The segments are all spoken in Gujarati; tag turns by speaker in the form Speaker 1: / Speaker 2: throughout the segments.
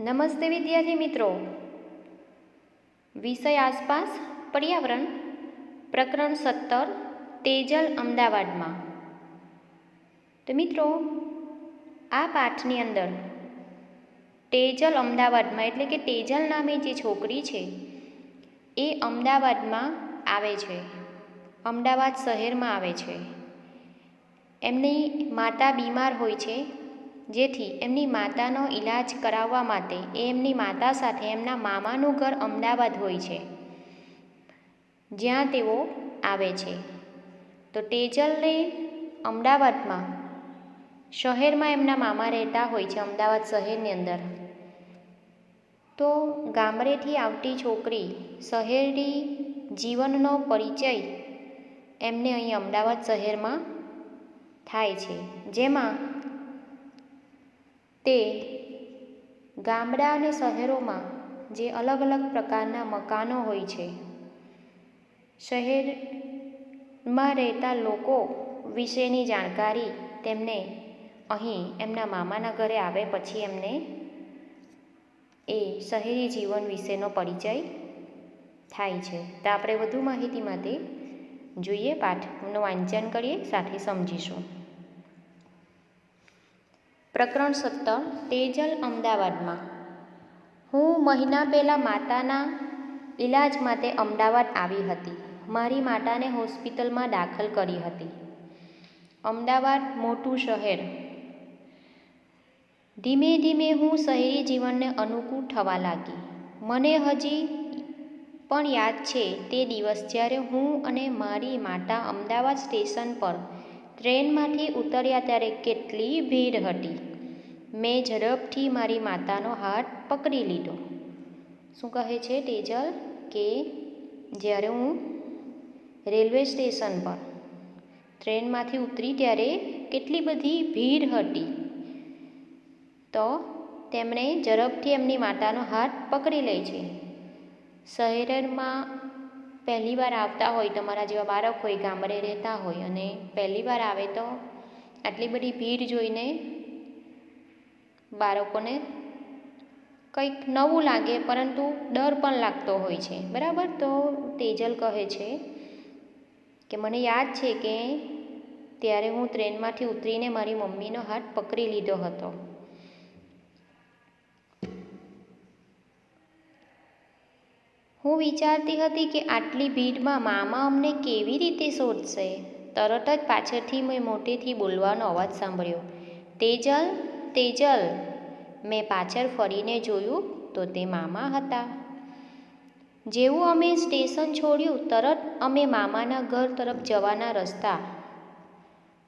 Speaker 1: નમસ્તે વિદ્યાર્થી મિત્રો. વિષય આસપાસ પર્યાવરણ પ્રકરણ સત્તર, તેજલ અમદાવાદમાં. તો મિત્રો, આ પાઠની અંદર તેજલ અમદાવાદમાં, એટલે કે તેજલ નામે જે છોકરી છે, એ અમદાવાદમાં આવે છે. અમદાવાદ શહેરમાં આવે છે. એમની માતા બીમાર હોય છે. જેથી એમની માતાનો ઈલાજ કરાવવા માટે એ એમની માતા સાથે એમના મામાનું ઘર અમદાવાદ હોય છે. જ્યાં તેઓ આવે છે. તો તેજલને અમદાવાદમાં શહેરમાં એમના મામા રહેતા હોય છે, અમદાવાદ શહેરની અંદર. તો ગામડેથી આવતી છોકરી શહેરી જીવનનો પરિચય એમને અહીં અમદાવાદ શહેરમાં થાય છે. જેમાં તે ગામડા અને શહેરોમાં જે અલગ અલગ પ્રકારના મકાનો હોય છે. શહેરમાં રહેતા લોકો વિશેની જાણકારી તેમને અહીં એમના મામાના ઘરે આવે પછી એમને એ શહેરી જીવન વિશેનો પરિચય થાય છે. તો આપણે વધુ માહિતી માટે જોઈએ, પાઠનું વાંચન કરીએ, સાથે સમજીશું. પ્રકરણ સત્તર તેજલ અમદાવાદમાં. હું મહિના પહેલાં માતાના ઈલાજ માટે અમદાવાદ આવી હતી. મારી માતાને હોસ્પિટલમાં દાખલ કરી હતી. અમદાવાદ મોટું શહેર. ધીમે ધીમે હું શહેરી જીવનને અનુકૂળ થવા લાગી. મને હજી પણ યાદ છે તે દિવસ જ્યારે હું અને મારી માતા અમદાવાદ સ્ટેશન પર ટ્રેનમાંથી ઉતર્યા ત્યારે કેટલી ભીડ હતી. મેં ઝડપથી મારી માતાનો હાથ પકડી લીધો. શું કહે છે તેજલ? કે જ્યારે હું રેલવે સ્ટેશન પર ટ્રેનમાંથી ઉતરી ત્યારે કેટલી બધી ભીડ હતી. તો તેમણે ઝડપથી એમની માતાનો હાથ પકડી લે છે. શહેરમાં પહેલી વાર આવતા હોય, તમારા જેવા બાળક હોય ગામડે રહેતા હોય અને પહેલી વાર આવે તો આટલી બધી ભીડ જોઈને બાળકોને કંઈક નવું લાગે, પરંતુ ડર પણ લાગતો હોય છે. બરાબર? તો તેજલ કહે છે કે, મને યાદ છે કે ત્યારે હું ટ્રેનમાંથી ઉતરીને મારી મમ્મીનો હાથ પકડી લીધો હતો. હું વિચારતી હતી કે આટલી ભીડમાં મામા અમને કેવી રીતે શોધશે? તરત જ પાછળથી મેં મોટેથી બોલવાનો અવાજ સાંભળ્યો. તેજલ તેજલ મેં પાછળ ફરીને જોયું તો તે મામા હતા. જેવું અમે સ્ટેશન છોડ્યું, તરત અમે મામાના ઘર તરફ જવાના રસ્તા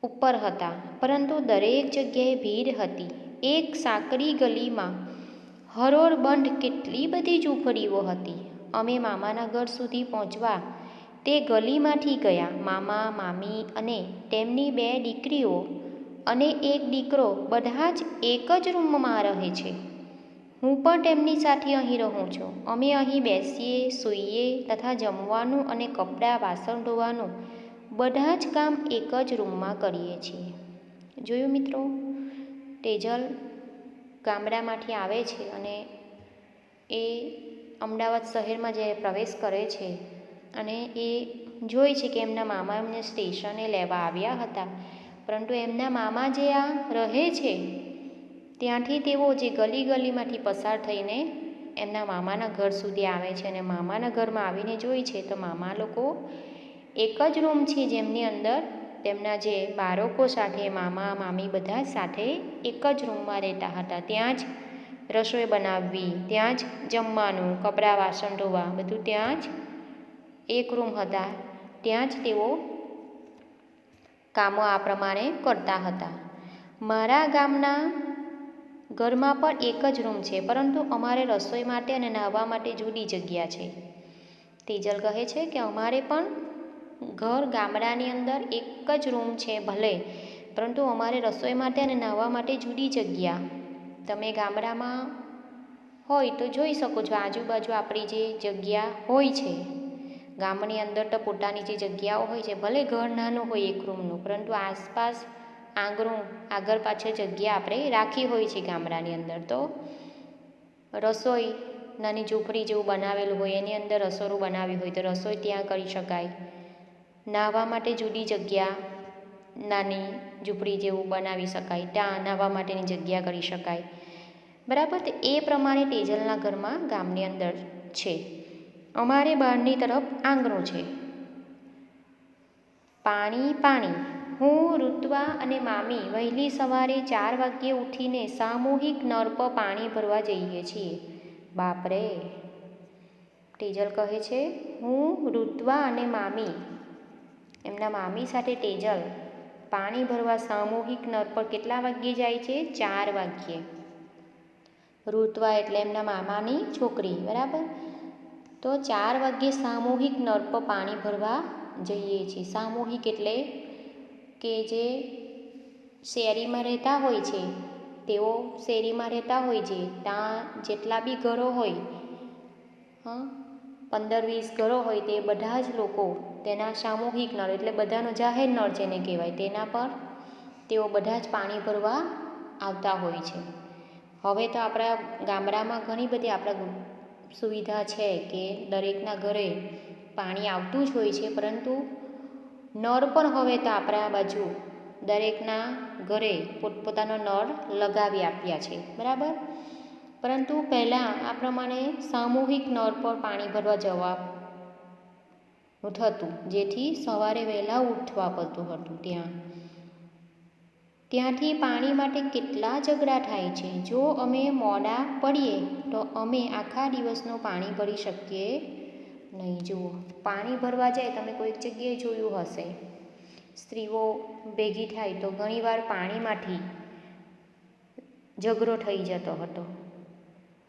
Speaker 1: ઉપર હતા, પરંતુ દરેક જગ્યાએ ભીડ હતી. એક સાંકડી ગલીમાં હરોળ બંધ કેટલી બધી ઝૂંપડીઓ હતી. અમે મામાના ઘર સુધી પહોંચવા તે ગલીમાંથી ગયા. મામા, મામી અને તેમની બે દીકરીઓ અને એક દીકરો બધા જ એક જ રૂમમાં રહે છે. હું પણ તેમની સાથે અહીં રહું છું. અમે અહીં બેસીએ, સૂઈએ તથા જમવાનું અને કપડાં, વાસણ ધોવાનું બધા જ કામ એક જ રૂમમાં કરીએ છીએ. જોયું મિત્રો? તેજલ ગામડામાંથી આવે છે અને એ અમદાવાદ શહેરમાં જ્યારે પ્રવેશ કરે છે અને એ જોઈ છે કે એમના મામા એમને સ્ટેશને લેવા આવ્યા હતા. પરંતુ એમના મામા જે આ રહે છે, ત્યાંથી તેઓ જે ગલી ગલીમાંથી પસાર થઈને એમના મામાના ઘર સુધી આવે છે અને મામાના ઘરમાં આવીને જોઈ છે, તો મામા લોકો એક જ રૂમ છે જેમની અંદર તેમના જે બાળકો સાથે, મામા, મામી બધા સાથે એક જ રૂમમાં રહેતા હતા. ત્યાં જ રસોઈ બનાવવી, ત્યાં જ જમવાનું, કપડાં, વાસણ ધોવા, બધું ત્યાં જ એક રૂમ હતા. ત્યાં જ તેઓ કામો આ પ્રમાણે કરતા હતા. મારા ગામના ઘરમાં પણ એક જ રૂમ છે, પરંતુ અમારે રસોઈ માટે અને નાહવા માટે જુદી જગ્યા છે. તેજલ કહે છે કે અમારે પણ ઘર ગામડાની અંદર એક જ રૂમ છે ભલે, પરંતુ અમારે રસોઈ માટે અને નાહવા માટે જુદી જગ્યા. તમે ગામડામાં હોય તો જોઈ શકો છો આજુબાજુ આપણી જે જગ્યા હોય છે. ગામની અંદર તો પોતાની જે જગ્યાઓ હોય છે, ભલે ઘર નાનું હોય એક રૂમનું, પરંતુ આસપાસ આંગણું આગળ પાછળ જગ્યા આપણે રાખી હોય છે ગામડાની અંદર તો. રસોઈ નાની ઝૂંપડી જેવું બનાવેલું હોય, એની અંદર રસોડું બનાવ્યું હોય તો રસોઈ ત્યાં કરી શકાય. નાહવા માટે જુદી જગ્યા નાની ઝૂંપડી જેવું બનાવી શકાય ત્યાં નાહવા માટેની જગ્યા કરી શકાય. બરાબર, તો એ પ્રમાણે તેજલના ઘરમાં ગામની અંદર છે. અમારે બહારની તરફ આંગણું છે. પાણી પાણી. હું, ઋત્વા અને મામી વહેલી સવારે ચાર વાગ્યે ઉઠીને સામૂહિક નળ પર પાણી ભરવા જઈએ છીએ. બાપરે તેજલ કહે છે, હું, ઋત્વા અને મામી. એમના મામી સાથે તેજલ પાણી ભરવા સામૂહિક નળ પર કેટલા વાગ્યે જાય છે? ચાર વાગ્યે. ઋત્વા એટલે એમના મામાની છોકરી, બરાબર? તો ચાર વાગ્યે સામૂહિક નળ પર પાણી ભરવા જઈએ છીએ. સામૂહિક એટલે કે જે શેરીમાં રહેતા હોય છે, તેઓ શેરીમાં રહેતા હોય છે. ત્યાં જેટલા બી ઘરો હોય, હં, પંદર વીસ ઘરો હોય, તે બધા જ લોકો તેના સામૂહિક નળ એટલે બધાનો જાહેર નળ જેને કહેવાય, તેના પર તેઓ બધા જ પાણી ભરવા આવતા હોય છે. હવે તો આપણા ગામડામાં ઘણી બધી આપણા સુવિધા છે કે દરેકના ઘરે પાણી આવતું જ હોય છે, પરંતુ નળ પણ હવે તો આપણા બાજુ દરેકના ઘરે પોતપોતાનો નળ લગાવી આપ્યા છે, બરાબર? પરંતુ પહેલાં આ પ્રમાણે સામૂહિક નળ પર પાણી ભરવા જવા થતું, જેથી સવારે વહેલા ઉઠવા પડતું હતું ત્યાં. ત્યાંથી પાણી માટે કેટલા ઝઘડા થાય છે? જો અમે મોડા પડીએ, તો અમે આખા દિવસનું પાણી ભરી શકીએ નહીં. જુઓ, પાણી ભરવા જાય તમે કોઈક જગ્યાએ જોયું હશે. સ્ત્રીઓ ભેગી થાય તો ઘણીવાર પાણીમાંથી ઝઘડો થઈ જતો હતો.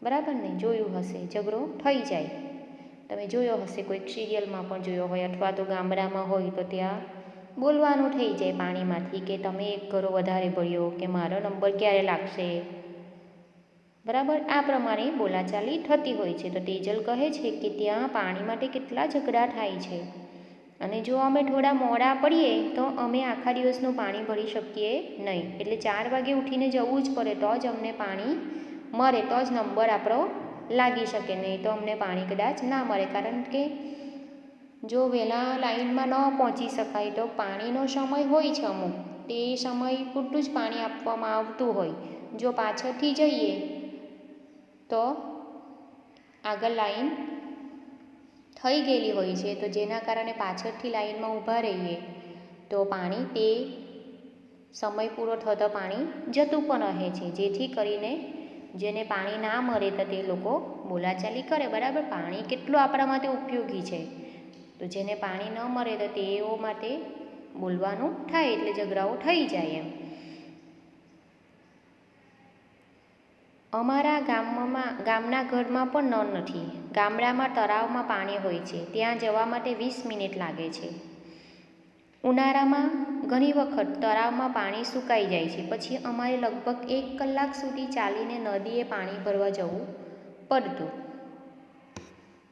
Speaker 1: બરાબર ને? જોયું હશે, ઝઘડો થઈ જાય. તમે જોયો હશે કોઈક સિરિયલમાં પણ જોયો હોય અથવા તો ગામડામાં હોય તો ત્યાં બોલવાનું થઈ જાય પાણીમાંથી કે તમે એક ઘરો વધારે ભર્યો કે મારો નંબર ક્યારે લાગશે? બરાબર? આ પ્રમાણે બોલાચાલી થતી હોય છે. તો તેજલ કહે છે કે ત્યાં પાણી માટે કેટલા ઝઘડા થાય છે. અને જો અમે થોડા મોડા પડીએ, તો અમે આખા દિવસનું પાણી ભરી શકીએ નહીં. એટલે ચાર વાગે ઉઠીને જવું જ પડે, તો જ અમને પાણી મળે, તો જ નંબર આપણો લાગી શકે નહીં તો અમને પાણી કદાચ ના મળે. કારણ કે જો વહેલા લાઈનમાં ન પહોંચી શકાય તો પાણીનો સમય હોય છે અમુક. તે સમય પૂરતું જ પાણી આપવામાં આવતું હોય. જો પાછળથી જઈએ તો આગળ લાઈન થઈ ગયેલી હોય છે તો જેના કારણે પાછળથી લાઈનમાં ઊભા રહીએ તો પાણી તે સમય પૂરો થતો પાણી જતું પણ રહે છે. જેથી કરીને જેને પાણી ના મળે તો તે લોકો બોલાચાલી કરે, બરાબર? પાણી કેટલું આપણા માટે ઉપયોગી છે? તો જેને પાણી ન મળે તો તેઓ માટે બોલવાનું થાય એટલે ઝઘડાઓ થઈ જાય એમ. અમારા ગામમાં, ગામના ઘરમાં પણ નળ નથી. ગામડામાં તળાવમાં પાણી હોય છે. ત્યાં જવા માટે વીસ મિનિટ લાગે છે. ઉનાળામાં ઘણી વખત તળાવમાં પાણી સુકાઈ જાય છે. પછી અમારે લગભગ એક કલાક સુધી ચાલીને નદીએ પાણી ભરવા જવું પડતું.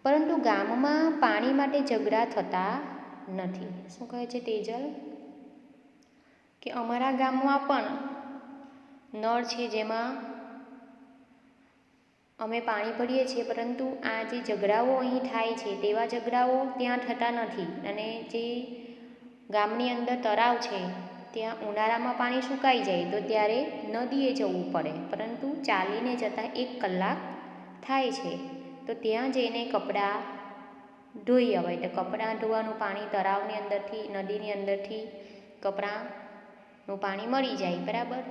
Speaker 1: પરંતુ ગામમાં પાણી માટે ઝઘડા થતા નથી. શું કહે છે તેજલ? કે અમારા ગામમાં પણ નળ છે જેમાં અમે પાણી ભરીએ છીએ, પરંતુ આ જે ઝઘડાઓ અહીં થાય છે, તેવા ઝઘડાઓ ત્યાં થતા નથી. અને જે ગામની અંદર તળાવ છે, ત્યાં ઉનાળામાં પાણી સુકાઈ જાય તો ત્યારે નદીએ જવું પડે, પરંતુ ચાલીને જતાં એક કલાક થાય છે, તો ત્યાં જઈને કપડાં ધોઈ અવાય. તો કપડાં ધોવાનું પાણી તળાવની અંદરથી, નદીની અંદરથી કપડાંનું પાણી મળી જાય, બરાબર?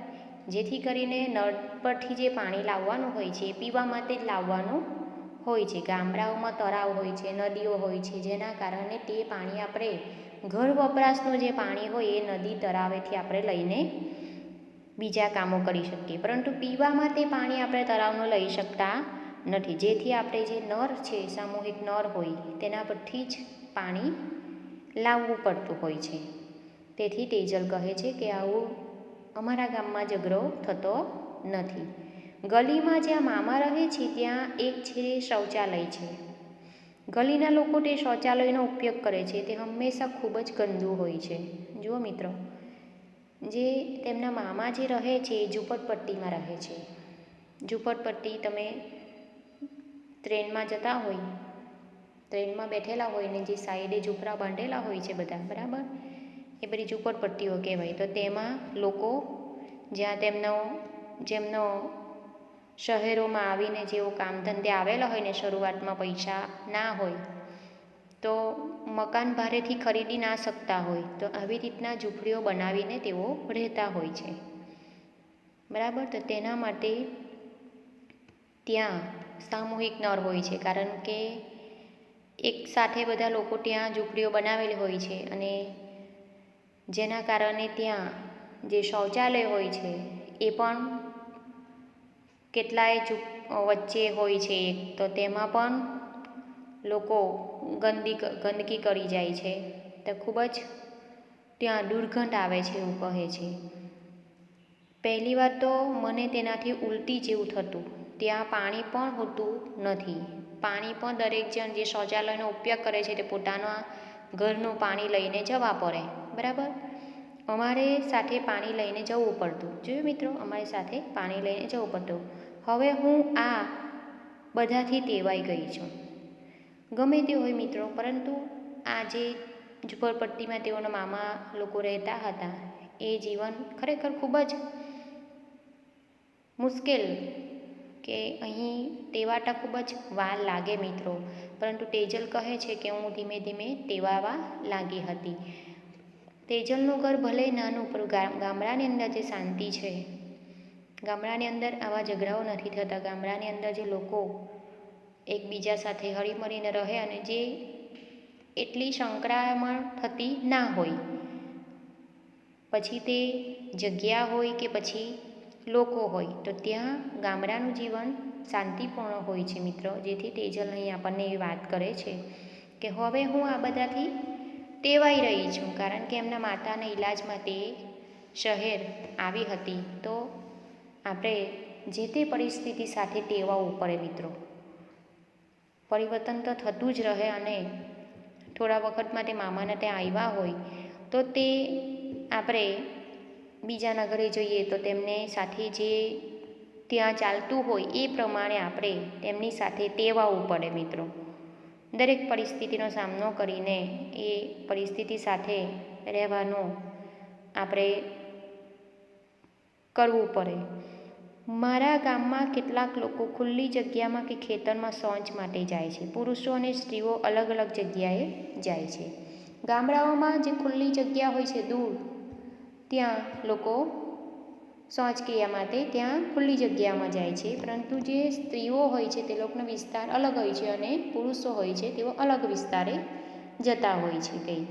Speaker 1: જેથી કરીને નળ પરથી જે પાણી લાવવાનું હોય છે, એ પીવા માટે જ લાવવાનું હોય છે. ગામડાઓમાં તળાવ હોય છે, નદીઓ હોય છે, જેના કારણે તે પાણી આપણે ઘર વપરાશનું જે પાણી હોય એ નદી તળાવેથી આપણે લઈને બીજા કામો કરી શકીએ. પરંતુ પીવામાં તે પાણી આપણે તળાવનું લઈ શકતા નથી. જેથી આપણે જે નર છે, સામૂહિક નર હોય, તેના પરથી જ પાણી લાવવું પડતું હોય છે. તેથી તેજલ કહે છે કે આવું અમારા ગામમાં ઝઘડો થતો નથી. ગલીમાં જ્યાં મામા રહે છે, ત્યાં એક છે, શૌચાલય છે. ગલીના લોકો તે શૌચાલયનો ઉપયોગ કરે છે. તે હંમેશા ખૂબ જ ગંદુ હોય છે. જુઓ મિત્રો, જે તેમના મામા જે રહે છે એ ઝૂંપડપટ્ટીમાં રહે છે. ઝૂંપડપટ્ટી તમે ટ્રેનમાં જતા હોય, ટ્રેનમાં બેઠેલા હોય ને જે સાઈડે ઝૂંપડા બાંધેલા હોય છે બધા, બરાબર? એ બધી ઝૂંપડપટ્ટીઓ કહેવાય. તો તેમાં લોકો જ્યાં તેમનો, જેમનો શહેરોમાં આવીને જેઓ કામ ધંધે આવેલા હોય ને શરૂઆતમાં પૈસા ના હોય, તો મકાન ભાડેથી ખરીદી ના શકતા હોય, તો આવી રીતના ઝૂંપડીઓ બનાવીને તેઓ રહેતા હોય છે. બરાબર? તો તેના માટે ત્યાં સામૂહિક નળ હોય છે, કારણ કે એક સાથે બધા લોકો ત્યાં ઝૂંપડીઓ બનાવેલી હોય છે અને જેના કારણે ત્યાં જે શૌચાલય હોય છે, એ પણ કેટલાય વચ્ચે હોય છે. એક તો તેમાં પણ લોકો ગંદી ગંદકી કરી જાય છે. તો ખૂબ જ ત્યાં દુર્ગંધ આવે છે એવું કહે છે. પહેલી વાર તો મને તેનાથી ઉલટી જેવું થતું. ત્યાં પાણી પણ હોતું નથી. પાણી પણ દરેક જણ જે શૌચાલયનો ઉપયોગ કરે છે તે પોતાના ઘરનું પાણી લઈને જવા પડે. બરાબર? અમારે સાથે પાણી લઈને જવું પડતું. જોયું મિત્રો? અમારી સાથે પાણી લઈને જવું પડતું. હવે હું આ બધાથી ટેવાઈ ગઈ છું. ગમે તે હોય મિત્રો, પરંતુ આ જે ઝુંપડપટ્ટીમાં તેઓના મામા લોકો રહેતા હતા, એ જીવન ખરેખર ખૂબ જ મુશ્કેલ કે અહીં ટેવાટા ખૂબ જ વાર લાગે મિત્રો. પરંતુ તેજલ કહે છે કે હું ધીમે ધીમે ટેવાવા લાગી હતી. તેજલનું ઘર ભલે નાનું, પણ ગામડાની અંદર જે શાંતિ છે ગામડાની અંદર આવા ઝઘડાઓ નથી થતા. ગામડાની અંદર જે લોકો એકબીજા સાથે હળીમળીને રહે અને જે એટલી સંકળામણ થતી ના હોય. પછી તે જગ્યા હોય કે પછી લોકો હોય, તો ત્યાં ગામડાનું જીવન શાંતિપૂર્ણ હોય છે મિત્રો. જેથી તેજલ અહીં આપણને એ વાત કરે છે કે હવે હું આ બધાથી ટેવાઈ રહી છું. કારણ કે એમના માતાના ઈલાજ માટે શહેર આવી હતી. તો આપણે જે તે પરિસ્થિતિ સાથે ટેવાવું પડે મિત્રો. પરિવર્તન તો થતું જ રહે અને થોડા વખત માટે મામાને ત્યાં આવ્યા હોય, તો તે આપણે બીજાના ઘરે જઈએ તો તેમને સાથે જે ત્યાં ચાલતું હોય એ પ્રમાણે આપણે તેમની સાથે ટેવાવું પડે મિત્રો. દરેક પરિસ્થિતિનો સામનો કરીને એ પરિસ્થિતિ સાથે રહેવાનું આપણે કરવું પડે. મારા ગામમાં કેટલાક લોકો ખુલ્લી જગ્યામાં કે ખેતરમાં શૌચ માટે જાય છે. પુરુષો અને સ્ત્રીઓ અલગ અલગ જગ્યાએ જાય છે. ગામડાઓમાં જે ખુલ્લી જગ્યા હોય છે દૂર, ત્યાં લોકો શૌચક્રિયા માટે ત્યાં ખુલ્લી જગ્યામાં જાય છે. પરંતુ જે સ્ત્રીઓ હોય છે તે લોકોનો વિસ્તાર અલગ હોય છે અને પુરુષો હોય છે તેઓ અલગ વિસ્તારે જતા હોય છે કંઈ.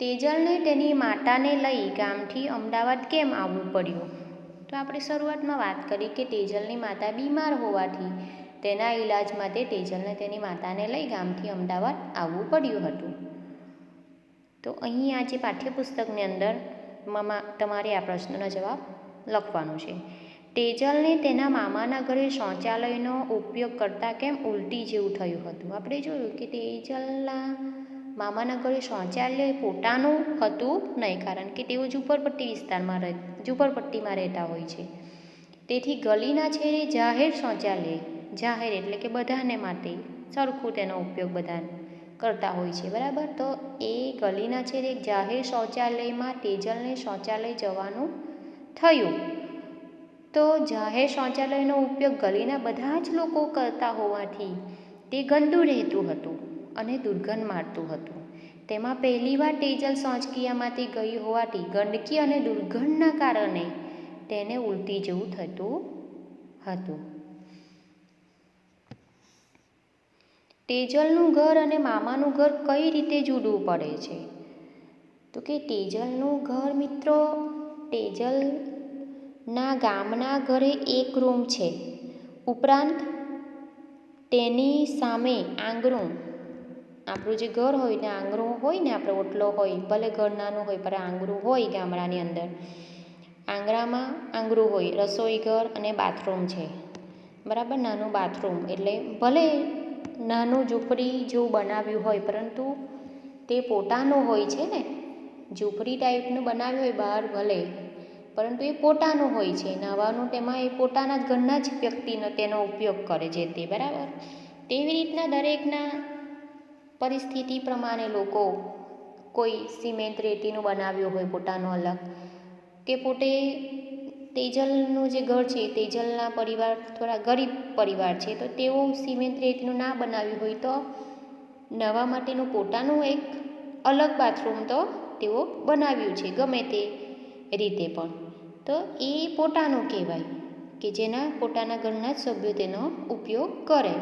Speaker 1: તેજલને તેની માતાને લઈ ગામથી અમદાવાદ કેમ આવવું પડ્યું? તો આપણે શરૂઆતમાં વાત કરી કે તેજલની માતા બીમાર હોવાથી. તેના ઈલાજ માટે તેજલને તેની માતાને લઈ ગામથી અમદાવાદ આવવું પડ્યું હતું. તો અહીં આ જે પાઠ્યપુસ્તકની અંદર મામા તમારે આ પ્રશ્નનો જવાબ લખવાનો છે. તેજલને તેના મામાના ઘરે શૌચાલયનો ઉપયોગ કરતાં કેમ ઉલટી જેવું થયું હતું? આપણે જોયું કે તેજલના મામાના ઘરે શૌચાલય પોતાનું હતું નહીં, કારણ કે તેઓ ઝૂંપડપટ્ટી વિસ્તારમાં રહે, ઝૂંપડપટ્ટીમાં રહેતા હોય છે. તેથી ગલીના છેડે જાહેર શૌચાલય, જાહેર એટલે કે બધાને માટે સરખું તેનો ઉપયોગ બધા કરતા હોય છે, બરાબર? તો એ ગલીના છેડે જાહેર શૌચાલયમાં તેજલને શૌચાલય જવાનું થયું. તો જાહેર શૌચાલયનો ઉપયોગ ગલીના બધા જ લોકો કરતા હોવાથી તે ગંદુ રહેતું હતું. અને દુર્ગંધ મારતું હતું. તેમાં પહેલીવાર તેજલ સોંચકિયામાંથી ગઈ હોવાથી ગંદકી અને દુર્ગંધના કારણે તેને ઉલટી જેવું થતું હતું. તેજલનું ઘર અને મામાનું ઘર કઈ રીતે જુદું પડે છે? તો કે તેજલનું ઘર મિત્રો, તેજલના ગામના ઘરે એક રૂમ છે. ઉપરાંત તેની સામે આંગણું આપણું જે ઘર હોય ને, આંગણું હોય ને, આપણે ઓટલો હોય, ભલે ઘર નાનું હોય, પણ આંગણું હોય ગામડાની અંદર. આંગણામાં આંગણું હોય, રસોઈ ઘર અને બાથરૂમ છે. બરાબર? નાનું બાથરૂમ. એટલે ભલે નાનું ઝૂંપડી જેવું બનાવ્યું હોય, પરંતુ તે પોતાનું હોય છે ને? ઝૂંપડી ટાઈપનું બનાવ્યું હોય બહાર ભલે, પરંતુ એ પોતાનું હોય છે. નાવાનું તેમાં એ પોતાના જ ઘરના જ વ્યક્તિનો તેનો ઉપયોગ કરે છે તે. બરાબર? તેવી રીતના દરેકના પરિસ્થિતિ પ્રમાણે લોકો કોઈ સિમેન્ટ રેતીનું બનાવ્યું હોય પોતાનું અલગ કે પોતે તેજલનું જે ઘર છે, તેજલના પરિવાર, થોડા ગરીબ પરિવાર છે, તો તેઓ સિમેન્ટ રેતીનું ના બનાવ્યું હોય તો નવા માટેનું પોતાનું એક અલગ બાથરૂમ તો તેઓ બનાવ્યું છે, ગમે તે રીતે પણ. તો એ પોતાનું કહેવાય કે જેના પોતાના ઘરના જ સભ્યો તેનો ઉપયોગ કરે.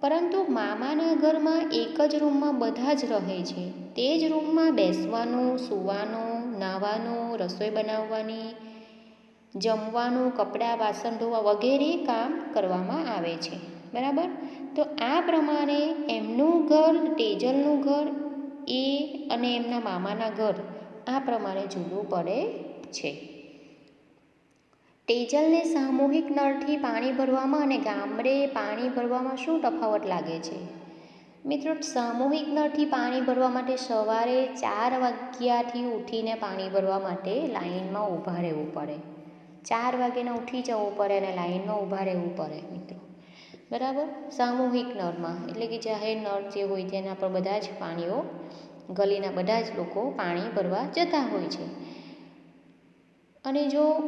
Speaker 1: પરંતુ મામાના ઘરમાં એક જ રૂમમાં બધા જ રહે છે. તે જ રૂમમાં બેસવાનું, સૂવાનું નાહવાનું રસોઈ બનાવવાની, જમવાનું, કપડાં, વાસણ ધોવા વગેરે કામ કરવામાં આવે છે. બરાબર? તો આ પ્રમાણે એમનું ઘર, તેજલનું ઘર, એ અને એમના મામાના ઘર આ પ્રમાણે જુદું પડે છે. તેજલને સામૂહિક નળથી પાણી ભરવામાં અને ગામડે પાણી ભરવામાં શું તફાવત લાગે છે? મિત્રો, સામૂહિક નળથી પાણી ભરવા માટે સવારે ચાર વાગ્યાથી ઉઠીને પાણી ભરવા માટે લાઈનમાં ઊભા રહેવું પડે. ચાર વાગ્યાને ઉઠી જવું પડે અને લાઇનમાં ઊભા રહેવું પડે, મિત્રો. બરાબર? સામૂહિક નળમાં. એટલે કે જાહેર નળ જે હોય તેના પર બધા જ પાણીઓ, ગલીના બધા જ લોકો પાણી ભરવા જતા હોય છે. અને જો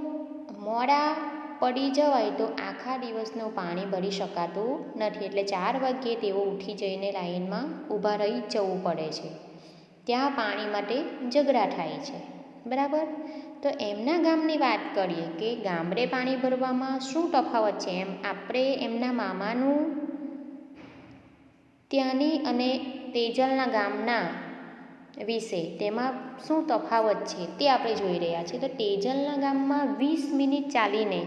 Speaker 1: મોડા પડી જવાય તો આખા દિવસનું પાણી ભરી શકાતું નથી. એટલે ચાર વાગ્યે તેઓ ઉઠી જઈને લાઈનમાં ઊભા રહી જવું પડે છે. ત્યાં પાણી માટે ઝઘડા થાય છે. બરાબર? તો એમના ગામની વાત કરીએ કે ગામડે પાણી ભરવામાં શું તફાવત છે? એમ આપણે એમના મામાનું ત્યાંની અને તેજલના ગામના વિશે, તેમાં શું તફાવત છે તે આપણે જોઈ રહ્યા છીએ. તો તેજલના ગામમાં વીસ મિનિટ ચાલીને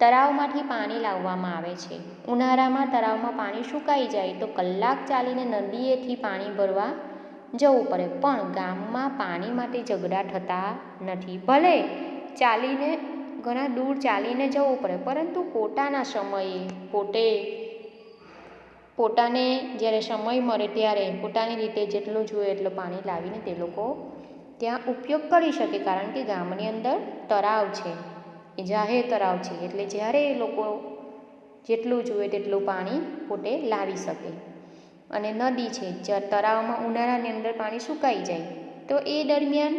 Speaker 1: તળાવમાંથી પાણી લાવવામાં આવે છે. ઉનાળામાં તળાવમાં પાણી સુકાઈ જાય તો કલાક ચાલીને નદીએથી પાણી ભરવા જવું પડે. પણ ગામમાં પાણી માટે ઝઘડા થતા નથી. ભલે ચાલીને, ઘણા દૂર ચાલીને જવું પડે, પરંતુ પોતાના સમયે પોતે પોતાને જ્યારે સમય મળે ત્યારે પોતાની રીતે જેટલું જોઈએ એટલું પાણી લાવીને તે લોકો ત્યાં ઉપયોગ કરી શકે કારણ કે ગામની અંદર તળાવ છે. એ જાહેર તળાવ છે. એટલે જ્યારે એ લોકો જેટલું જોઈએ તેટલું પાણી પોતે લાવી શકે. અને નદી છે. જ તળાવમાં ઉનાળાની અંદર પાણી સુકાઈ જાય, તો એ દરમિયાન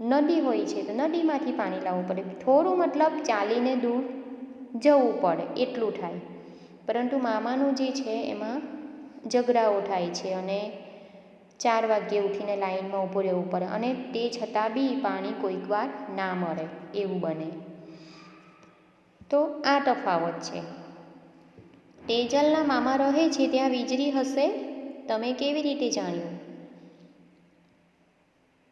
Speaker 1: નદી હોય છે. તો નદીમાંથી પાણી લાવવું પડે. થોડું મતલબ ચાલીને દૂર જવું પડે. એટલું થાય. પરંતુ મામાનું જે છે એમાં ઝઘડાઓ થાય છે અને ચાર વાગ્યે ઉઠીને લાઈનમાં ઊભો રહેવું પડે અને તે છતાં બી પાણી કોઈક વાર ના મળે, એવું બને. તો આ તફાવત છે. તેજલના મામા રહે છે, ત્યાં વીજળી હશે? તમે કેવી રીતે જાણ્યું?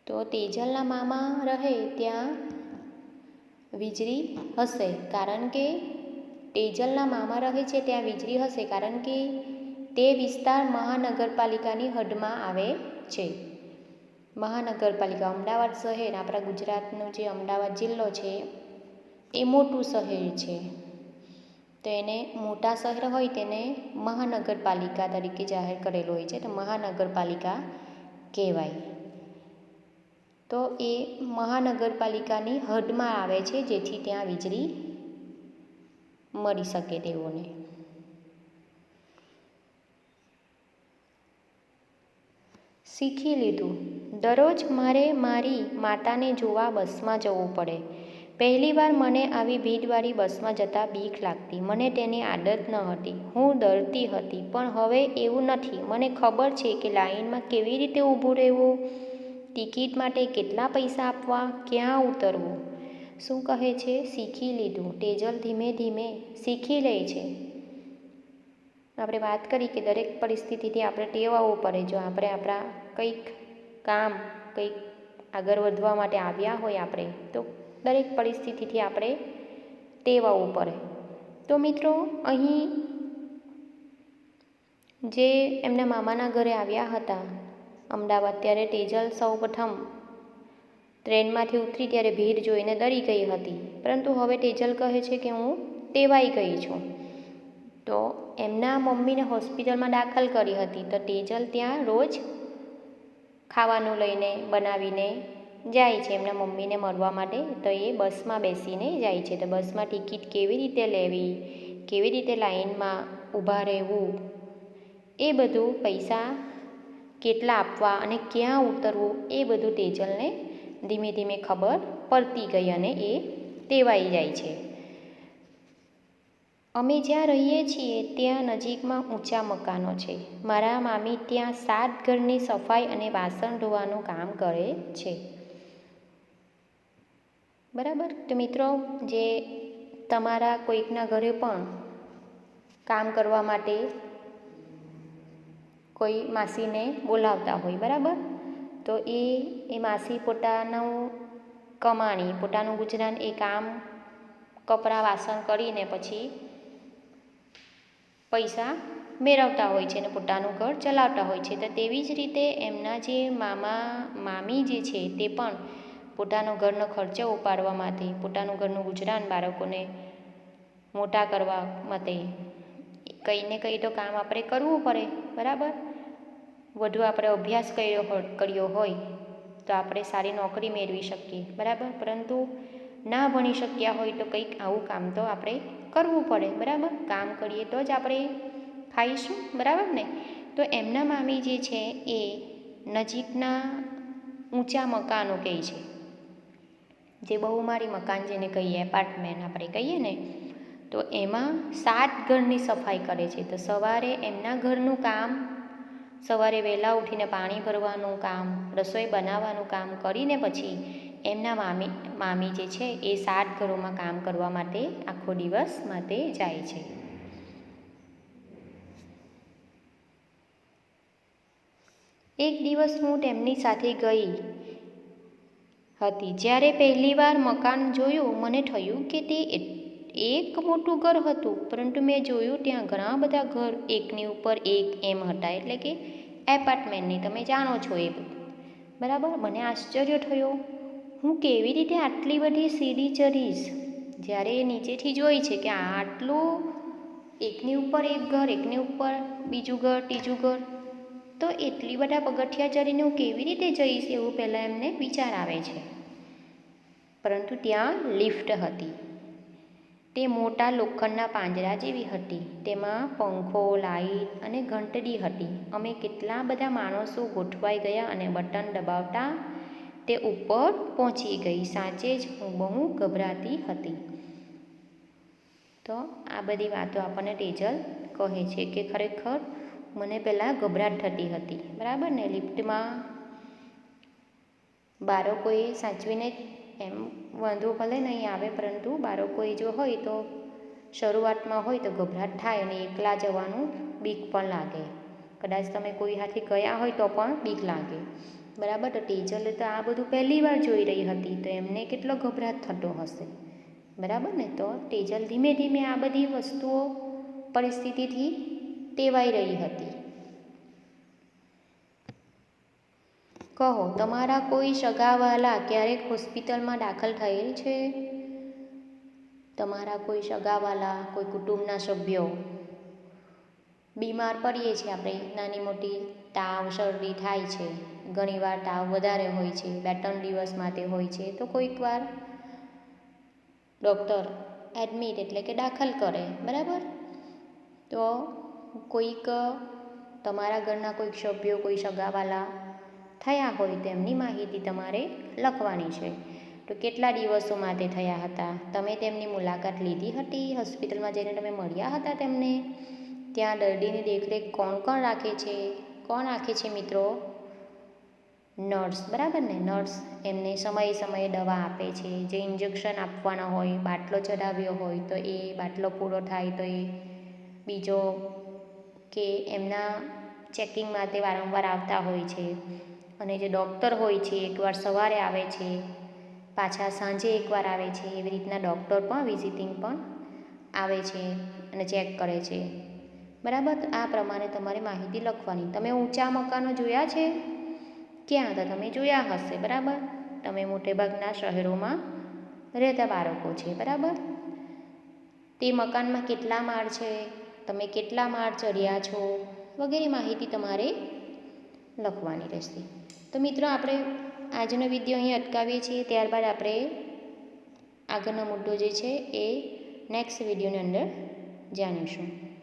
Speaker 1: તો તેજલના મામા રહે ત્યાં વીજળી હશે, કારણ કે તેજલના મામા રહે છે, ત્યાં વીજળી હશે કારણ કે તે વિસ્તાર મહાનગરપાલિકાની હદમાં આવે છે. મહાનગરપાલિકા અમદાવાદ શહેર, આપણા ગુજરાતનો જે અમદાવાદ જિલ્લો છે, એ મોટું શહેર છે. તો એને મોટા શહેર હોય તેને મહાનગરપાલિકા તરીકે જાહેર કરેલું હોય છે, તો મહાનગરપાલિકા કહેવાય. તો એ મહાનગરપાલિકાની હદમાં આવે છે, જેથી ત્યાં વીજળી મળી શકે તેઓને. શીખી લીધું. દરરોજ મારે મારી માતાને જોવા બસમાં જવું પડે. પહેલીવાર મને આવી ભીડવાળી બસમાં જતાં બીક લાગતી. મને તેની આદત ન હતી. હું ડરતી હતી, પણ હવે એવું નથી. મને ખબર છે કે લાઈનમાં કેવી રીતે ઊભું રહેવું, ટિકિટ માટે કેટલા પૈસા આપવા, ક્યાં ઉતરવું. શું કહે છે? શીખી લીધું. તેજલ ધીમે ધીમે શીખી લે છે. આપણે વાત કરી કે દરેક પરિસ્થિતિથી આપણે ટેવાવું પડે. જો આપણે આપણા કંઈક કામ, કંઈક આગળ વધવા માટે આવ્યા હોય આપણે, તો દરેક પરિસ્થિતિથી આપણે ટેવાવવું પડે. તો મિત્રો, અહીં જે એમના મામાના ઘરે આવ્યા હતા, અમદાવાદ, ત્યારે તેજલ સૌપ્રથમ ટ્રેનમાંથી ઉતરી ત્યારે ભીડ જોઈને ડરી ગઈ હતી. પરંતુ હવે તેજલ કહે છે કે હું ટેવાઈ ગઈ છું. તો એમના મમ્મીને હોસ્પિટલમાં દાખલ કરી હતી. તો તેજલ ત્યાં રોજ ખાવાનું લઈને બનાવીને જાય છે. એમના મમ્મીને મળવા માટે તો એ બસમાં બેસીને જાય છે. તો બસમાં ટિકિટ કેવી રીતે લેવી, કેવી રીતે લાઈનમાં ઊભા રહેવું, એ બધું પૈસા કેટલા આપવા અને ક્યાં ઉતરવું, એ બધું તેજલને ધીમે ધીમે ખબર પડતી ગઈ અને એ ટેવાઈ જાય છે. અમે જ્યાં રહીએ છીએ ત્યાં નજીકમાં ઊંચા મકાનો છે. મારા મામી ત્યાં સાત ઘરની સફાઈ અને વાસણ ધોવાનું કામ કરે છે. બરાબર? તો મિત્રો, જે તમારા કોઈકના ઘરે પણ કામ કરવા માટે કોઈ માસીને બોલાવતા હોય, બરાબર? તો એ એ માસી પોતાનું કમાણી, પોતાનું ગુજરાન એ કામ કપડાં વાસણ કરીને પછી પૈસા મેળવતા હોય છે અને પોતાનું ઘર ચલાવતા હોય છે. તો તેવી જ રીતે એમના જે મામા, મામી જે છે તે પણ પોતાનો ઘરનો ખર્ચો ઉપાડવા માટે, પોતાનું ઘરનું ગુજરાન બાળકોને મોટા કરવા માટે કંઈ ને કંઈ તો કામ આપણે કરવું પડે, બરાબર? વધુ આપણે અભ્યાસ કર્યો કર્યો હોય તો આપણે સારી નોકરી મેળવી શકીએ, બરાબર? પરંતુ ના ભણી શક્યા હોય તો કંઈક આવું કામ તો આપણે કરવું પડે, બરાબર? કામ કરીએ તો જ આપણે ખાઈશું, બરાબર ને? તો એમના મામી જે છે એ નજીકના ઊંચા મકાનો કહે છે. જે બહુમારી મકાન જેને કહીએ એપાર્ટમેન્ટ આપણે કહીએ ને, તો એમાં સાત ઘરની સફાઈ કરે છે. તો સવારે એમના ઘરનું કામ સવારે વહેલા ઉઠીને પાણી ભરવાનું કામ, રસોઈ બનાવવાનું કામ કરીને પછી એમના મામી મામી જે છે એ સાત ઘરોમાં કામ કરવા માટે આખો દિવસ માટે જાય છે. એક દિવસ હું તેમની સાથે ગઈ હતી. જ્યારે પહેલીવાર મકાન જોયું, મને થયું કે તે એક મોટું ઘર હતું, પરંતુ મેં જોયું ત્યાં ઘણા બધા ઘર, એકની ઉપર એક એમ હતા, એટલે કે એપાર્ટમેન્ટની, તમે જાણો છો એ બરાબર? મને આશ્ચર્ય થયો. હું કેવી રીતે આટલી બધી સીડી ચડીશ જ્યારે એ નીચેથી જોઈ છે કે આટલું, એકની ઉપર એક ઘર, એકની ઉપર બીજું ઘર, ત્રીજું ઘર, તો એટલી બધા પગથિયા ચડીને હું કેવી રીતે જઈશ એવું પહેલાં એમને વિચાર આવે છે. પરંતુ ત્યાં લિફ્ટ હતી. તે મોટા લોખંડના પાંજરા જેવી હતી. તેમાં પંખો, લાઈટ અને ઘંટડી હતી. અમે કેટલા બધા માણસો ગોઠવાઈ ગયા અને બટન દબાવતા તે ઉપર પહોંચી ગઈ. સાચે જ હું બહુ ગભરાતી હતી. તો આ બધી વાતો આપણને ટેજલ કહે છે કે ખરેખર મને પહેલાં ગભરાટ થતી હતી. બરાબર ને? લિફ્ટમાં બાળકોએ સાચવીને એમ વાંધો ભલે નહીં આવે, પરંતુ બાળકોએ જો હોય તો શરૂઆતમાં હોય તો ગભરાટ થાય અને એકલા જવાનું બીક પણ લાગે. કદાચ તમે કોઈ હાથે ગયા હોય તો પણ બીક લાગે. બરાબર? તો તેજલે તો આ બધું પહેલી વાર જોઈ રહી હતી, તો એમને કેટલો ગભરાટ થતો હશે. બરાબર ને? તો ટેજલ ધીમે ધીમે આ બધી વસ્તુઓ પરિસ્થિતિથી ટેવાઈ રહી હતી. કહો, તમારા કોઈ સગાવાલા ક્યારેક હોસ્પિટલમાં દાખલ થયેલ છે? તમારા કોઈ સગાવાલા, કોઈ કુટુંબના સભ્યો? બીમાર પડીએ છીએ આપણે, નાની મોટી તાવ શરદી થાય છે, ઘણીવાર તાવ વધારે હોય છે, બે ત્રણ દિવસ માટે હોય છે, તો કોઈક વાર ડૉક્ટર એડમિટ એટલે કે દાખલ કરે, બરાબર? તો કોઈક તમારા ઘરના કોઈક સભ્યો, કોઈ સગાવાલા થયા હોય તેમની માહિતી તમારે લખવાની છે. તો કેટલા દિવસો માટે થયા હતા? તમે તેમની મુલાકાત લીધી હતી? હોસ્પિટલમાં જઈને તમે મળ્યા હતા તેમને? ત્યાં દર્દીની દેખરેખ કોણ કોણ રાખે છે? કોણ રાખે છે મિત્રો? નર્સ, બરાબર ને? નર્સ એમને સમયે સમયે દવા આપે છે. જે ઇન્જેક્શન આપવાના હોય, બાટલો ચડાવ્યો હોય તો એ બાટલો પૂરો થાય તો એ બીજો કે એમના ચેકિંગ માટે વારંવાર આવતા હોય છે. અને જે ડૉક્ટર હોય છે, એકવાર સવારે આવે છે, પાછા સાંજે એકવાર આવે છે, એવી રીતના ડૉક્ટર પણ વિઝિટિંગ પણ આવે છે અને ચેક કરે છે. બરાબર? આ પ્રમાણે તમારે માહિતી લખવાની. તમે ઊંચા મકાનો જોયા છે? ક્યાં? તો તમે જોયા હશે, બરાબર? તમે મોટેભાગના શહેરોમાં રહેતા બાળકો છે, બરાબર? તે મકાનમાં કેટલા માળ છે? તમે કેટલા માળ ચડ્યા છો? વગેરે માહિતી તમારે લખવાની રહેશે. તો મિત્રો, આપણે આજનો વીડિયો અહીં અટકાવીએ છીએ. ત્યારબાદ આપણે આગળનો મુદ્દો જે છે એ નેક્સ્ટ વિડીયોની અંદર જાણીશું.